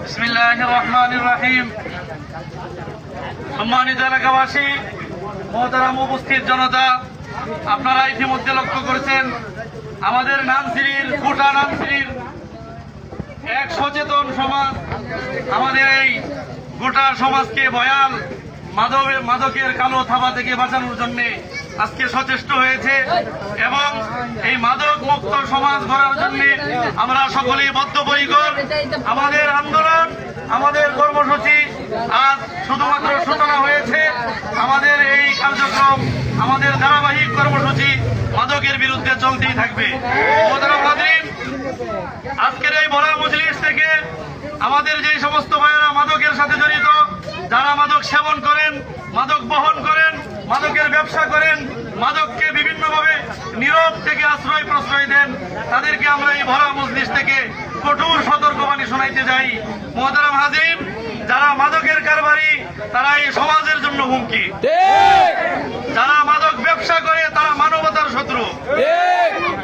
বিসমিল্লাহ রহমান রহিম। সম্মানিত এলাকাবাসী, মহতারাম উপস্থিত জনতা, আপনারা ইতিমধ্যে লক্ষ্য করেছেন, আমাদের নানসিরির কোটা নানসিরির এক সচেতন সমাজ, আমাদের এই গোটা সমাজকে ভয়াল মাদবে মাদকের কালো থাবা থেকে বাঁচানোর জন্যে আজকে সচেষ্ট হয়েছে এবং এই মাদক মুক্ত সমাজ গড়ার জন্য আমরা সকলেই বদ্ধপরিকর। আমাদের আন্দোলন, আমাদের কর্মসূচি আজ শুধুমাত্র সূচনা হয়েছে। আমাদের এই কার্যক্রম, আমাদের ধারাবাহিক কর্মসূচি মাদকের বিরুদ্ধে চলতেই থাকবে। আজকের এই বলা মজলিস থেকে আমাদের যে সমস্ত ভাইয়েরা মাদকের সাথে জড়িত, যারা মাদক সেবন করেন, মাদক বহন মাদকের ব্যবসা করেন মাদককে বিভিন্নভাবে নীরব থেকে আশ্রয় প্রশ্রয় দেন তাদেরকে আমরা এই ভরা মজলিস থেকে কঠোর সতর্কবাণী শোনাইতে যাই। মোহতারাম হাজির যারা মাদকের কারবারি তারা এই সমাজের জন্য হুমকি। যারা মাদক ব্যবসা করে তারা মানবতার শত্রু।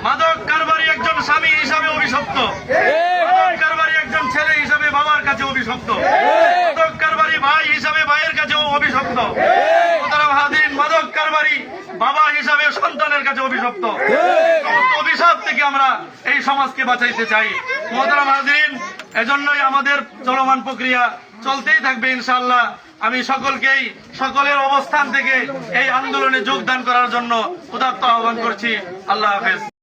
মাদক কারবারি একজন স্বামী হিসাবে অভিশপ্ত। মাদক কারবারি একজন ছেলে হিসাবে বাবার কাছে অভিশপ্ত। মাদক কারবারি ভাই হিসাবে ভাইয়ের কাছেও অভিশপ্ত। কারবারি বাবা হিসাবে সন্তানের কাছে অভিশপ্ত। অভিশাপ থেকে আমরা এই সমাজকে বাঁচাইতে চাই। মহাদিন হাজরিন এজন্যই আমাদের চলমান প্রক্রিয়া চলতেই থাকবে ইনশাল্লাহ আমি সকলকেই সকলের অবস্থান থেকে এই আন্দোলনে যোগদান করার জন্য উদাত্ত আহ্বান করছি। আল্লাহ হাফেজ।